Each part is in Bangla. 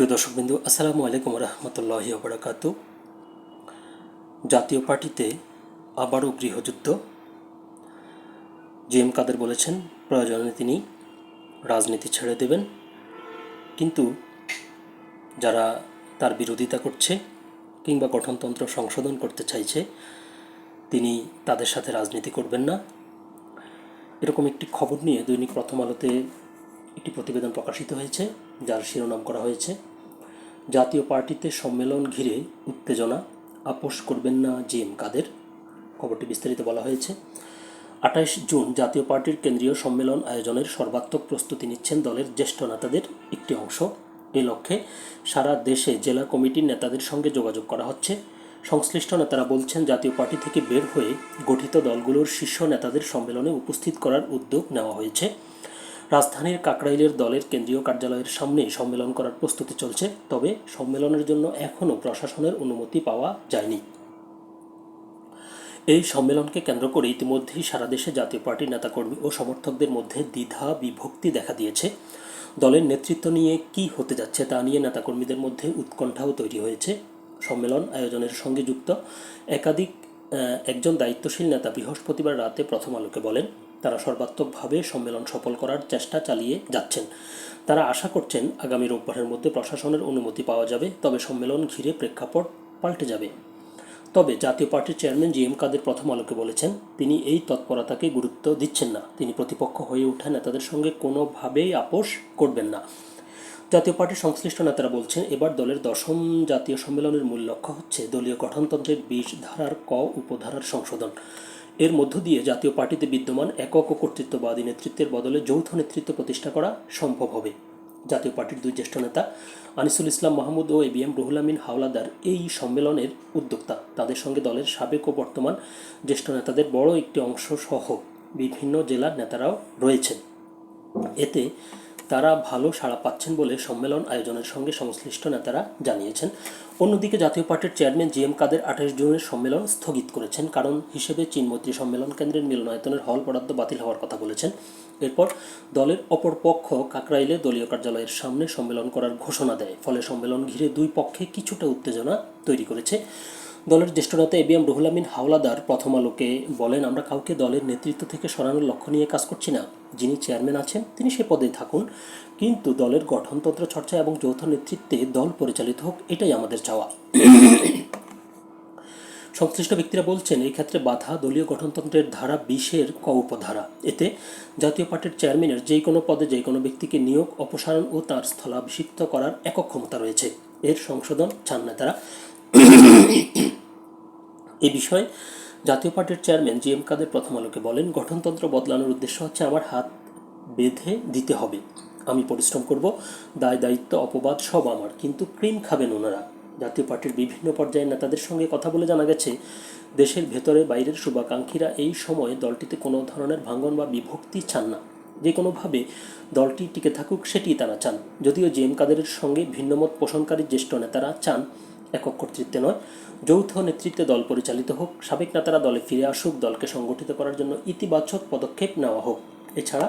সুপ্রিয় দর্শকবিন্দু, আসসালামু আলাইকুম রহমতুল্লাহ বরাকাতু জাতীয় পার্টিতে আবারও গৃহযুদ্ধ। জি এম কাদের বলেছেন, প্রয়োজনে তিনি রাজনীতি ছেড়ে দেবেন। কিন্তু যারা তার বিরোধিতা করছে কিংবা গঠনতন্ত্র সংশোধন করতে চাইছে, তিনি তাদের সাথে রাজনীতি করবেন না। এরকম একটি খবর নিয়ে দৈনিক প্রথম আলোতে একটি প্রতিবেদন প্রকাশিত হয়েছে, যার শিরোনাম করা হয়েছে জাতীয় পার্টিতে সম্মেলন ঘিরে উত্তেজনা। আপোষ করবেন না জি এম কাদের? খবরটি বিস্তারিত বলা হয়েছে। আঠাইশ জুন জাতীয় পার্টির কেন্দ্রীয় সম্মেলন আয়োজনের সর্বাত্মক প্রস্তুতি নিচ্ছেন দলের জ্যেষ্ঠ নেতাদের একটি অংশ। এই লক্ষ্যে সারা দেশে জেলা কমিটির নেতাদের সঙ্গে যোগাযোগ করা হচ্ছে। সংশ্লিষ্ট নেতারা বলছেন, জাতীয় পার্টি থেকে বের হয়ে গঠিত দলগুলোর শীর্ষ নেতাদের সম্মেলনে উপস্থিত করার উদ্যোগ নেওয়া হয়েছে। রাজধানীর কাকরাইলের দলের কেন্দ্রীয় কার্যালয়ের সামনে সম্মেলন করার প্রস্তুতি চলছে, তবে সম্মেলনের জন্য এখনও প্রশাসনের অনুমতি পাওয়া যায়নি। এই সম্মেলনকে কেন্দ্র করে ইতিমধ্যেই সারা দেশে জাতীয় পার্টির নেতাকর্মী ও সমর্থকদের মধ্যে দ্বিধা বিভক্তি দেখা দিয়েছে। দলের নেতৃত্ব নিয়ে কি হতে যাচ্ছে তা নিয়ে নেতাকর্মীদের মধ্যে উৎকণ্ঠাও তৈরি হয়েছে। সম্মেলন আয়োজনের সঙ্গে যুক্ত একাধিক একজন দায়িত্বশীল নেতা বৃহস্পতিবার রাতে প্রথম আলোকে বলেন, তারা সর্বাত্মকভাবে সম্মেলন সফল করার চেষ্টা চালিয়ে যাচ্ছেন। তারা আশা করছেন আগামী রোববারের মধ্যে প্রশাসনের অনুমতি পাওয়া যাবে, তবে সম্মেলন ঘিরে প্রেক্ষাপট পাল্টে যাবে। তবে জাতীয় পার্টির চেয়ারম্যান জি এম কাদের প্রথম আলোকে বলেছেন, তিনি এই তৎপরতাকে গুরুত্ব দিচ্ছেন না। তিনি প্রতিপক্ষ হয়ে ওঠা নেতাদের সঙ্গে কোনোভাবেই আপোষ করবেন না। জাতীয় পার্টির সংশ্লিষ্ট নেতারা বলছেন, এবার দলের দশম জাতীয় সম্মেলনের মূল লক্ষ্য হচ্ছে দলীয় গঠনতন্ত্রের বিশ ধারার ক উপধারার সংশোধন। এর মধ্য দিয়ে জাতীয় পার্টিতে বিদ্যমান একক কর্তৃত্ববাদী নেতৃত্বের বদলে যৌথ নেতৃত্ব প্রতিষ্ঠা করা সম্ভব হবে। জাতীয় পার্টির দুই জ্যেষ্ঠ নেতা আনিসুল ইসলাম মাহমুদ ও A B M Ruhul Amin Howlader এই সম্মেলনের উদ্যোক্তা। তাদের সঙ্গে দলের সাবেক ও বর্তমান জ্যেষ্ঠ নেতাদের বড় একটি অংশ সহ বিভিন্ন জেলার নেতারাও রয়েছেন। এতে তারা ভালো সাড়া পাচ্ছেন বলে সম্মেলন আয়োজনের সঙ্গে সংশ্লিষ্ট নেতারা জানিয়েছেন। অন্যদিকে জাতীয় পার্টির চেয়ারম্যান জি এম কাদের আঠাশ জুনের সম্মেলন স্থগিত করেছেন। কারণ হিসেবে চীনমৈত্রী সম্মেলন কেন্দ্রের মিলনায়তনের হল বরাদ্দ বাতিল হওয়ার কথা বলেছেন। এরপর দলের অপর পক্ষ কাকরাইলে দলীয় কার্যালয়ের সামনে সম্মেলন করার ঘোষণা দেয়। ফলে সম্মেলন ঘিরে দুই পক্ষে কিছুটা উত্তেজনা তৈরি করেছে। দলের জ্যেষ্ঠ নেতা এ বি রুহুল আমিন হাওলাদার প্রথম আলোকে বলেন, আমরা কাউকে দলের নেতৃত্ব থেকে সরানোর লক্ষ্য নিয়ে কাজ করছি না। যিনি চেয়ারম্যান আছেন, তিনি সে পদে থাকুন। কিন্তু দলের গঠনতন্ত্র চর্চা এবং যৌথ নেতৃত্বে দল পরিচালিত হোক, এটাই আমাদের চাওয়া। সংশ্লিষ্ট ব্যক্তিরা বলছেন, এই ক্ষেত্রে বাধা দলীয় গঠনতন্ত্রের ধারা বিশের ক উপধারা। এতে জাতীয় পার্টির চেয়ারম্যানের যে কোনো পদে যে কোনো ব্যক্তিকে নিয়োগ, অপসারণ ও তার স্থলাভিষিক্ত করার একক ক্ষমতা রয়েছে। এর সংশোধন চান না তারা এ বিষয়ে জাতীয় পার্টির চেয়ারম্যান জি এম কাদের প্রথম আলোকে বলেন, গঠনতন্ত্র বদলানোর উদ্দেশ্য হচ্ছে আমার হাত বেঁধে দিতে হবে। আমি পরিশ্রম করব, দায়, দায়িত্ব, অপবাদ সব আমার। কিন্তু ক্রিম খাবেন ওনারা। জাতীয় পার্টির বিভিন্ন পর্যায়ের নেতাদের সঙ্গে কথা বলে জানা গেছে, দেশের ভেতরে বাইরের শুভাকাঙ্ক্ষীরা এই সময়ে দলটিতে কোনো ধরনের ভাঙ্গন বা বিভক্তি চান না। যে কোনোভাবে দলটি টিকে থাকুক সেটি তারা চান। যদিও জে এম কাদেরের সঙ্গে ভিন্নমত পোষণকারী জ্যেষ্ঠ নেতারা চান একক কর্তৃত্বে নয়। যৌথ নেতৃত্বে দল পরিচালিত হোক, সাবেক নেতারা দলে ফিরে আসুক, দলকে সংগঠিত করার জন্য ইতিবাচক পদক্ষেপ নেওয়া হোক। এছাড়া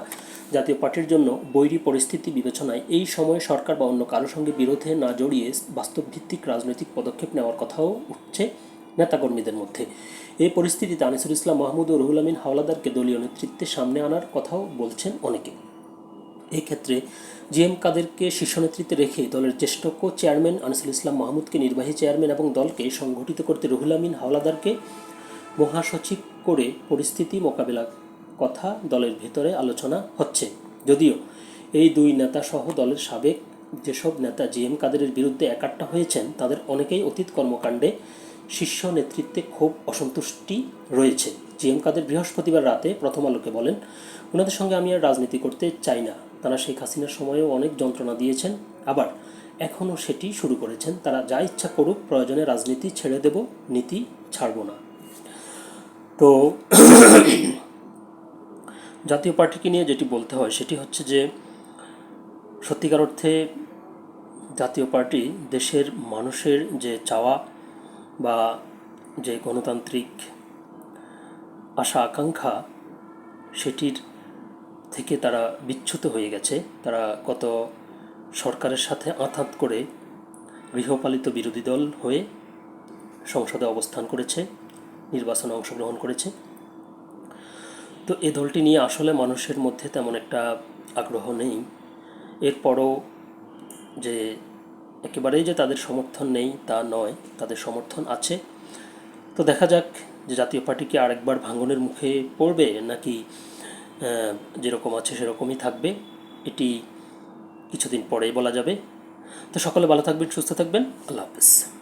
জাতীয় পার্টির জন্য বৈরী পরিস্থিতি বিবেচনায় এই সময়ে সরকার বা অন্য কারও সঙ্গে বিরোধে না জড়িয়ে বাস্তবভিত্তিক রাজনৈতিক পদক্ষেপ নেওয়ার কথাও উঠছে নেতাকর্মীদের মধ্যে। এই পরিস্থিতিতে আনিসুল ইসলাম মাহমুদ ও রুহুল আমিন হাওলাদারকে দলীয় নেতৃত্বে সামনে আনার কথাও বলছেন অনেকে। এই ক্ষেত্রে জি এম কাদেরকে শীর্ষ নেতৃত্বে রেখে দলের জ্যেষ্ঠ কো চেয়ারম্যান আনিসুল ইসলাম মাহমুদকে নির্বাহী চেয়ারম্যান এবং দলকে সংগঠিত করতে রুহুল আমিন হাওলাদারকে মহাসচিব করে পরিস্থিতি মোকাবেলা কথা দলের ভেতরে আলোচনা হচ্ছে। যদিও এই দুই নেতা সহ দলের সাবেক যেসব নেতা জি এম কাদেরের বিরুদ্ধে একাট্টা হয়েছেন, তাদের অনেকেই অতীত কর্মকাণ্ডে শীর্ষ নেতৃত্বে খুব অসন্তুষ্টি রয়েছে। জি এম কাদের বৃহস্পতিবার রাতে প্রথম আলোকে বলেন, ওনাদের সঙ্গে আমি আর রাজনীতি করতে চাই না। তারা শেখ হাসিনার সময়েও অনেক যন্ত্রণা দিয়েছেন। আবার এখনও সেটি শুরু করেছেন। তারা যা ইচ্ছা করুক, প্রয়োজনে রাজনীতি ছেড়ে দেব, নীতি ছাড়ব না। তো জাতীয় পার্টিকে নিয়ে যেটি বলতে হয়, সেটি হচ্ছে যে, সত্যিকার অর্থে জাতীয় পার্টি দেশের মানুষের যে চাওয়া বা যে গণতান্ত্রিক আশা আকাঙ্ক্ষা সেটির থেকে তারা বিচ্যুত হয়ে গেছে। তারা গত সরকারের সাথে আঁতাত করে গৃহপালিত বিরোধী দল হয়ে সংসদে অবস্থান করেছে, নির্বাচনে অংশগ্রহণ করেছে। তো এ দলটি নিয়ে আসলে মানুষের মধ্যে তেমন একটা আগ্রহ নেই। এরপরও যে একেবারেই যে তাদের সমর্থন নেই তা নয়, তাদের সমর্থন আছে। তো দেখা যাক যে জাতীয় পার্টি কি আরেকবার ভাঙনের মুখে পড়বে নাকি যেরকম আছে সেরকমই থাকবে। এটি কিছুদিন পরেই বলা যাবে। তো সকলে ভালো থাকবেন, সুস্থ থাকবেন। আল্লাহ হাফেজ।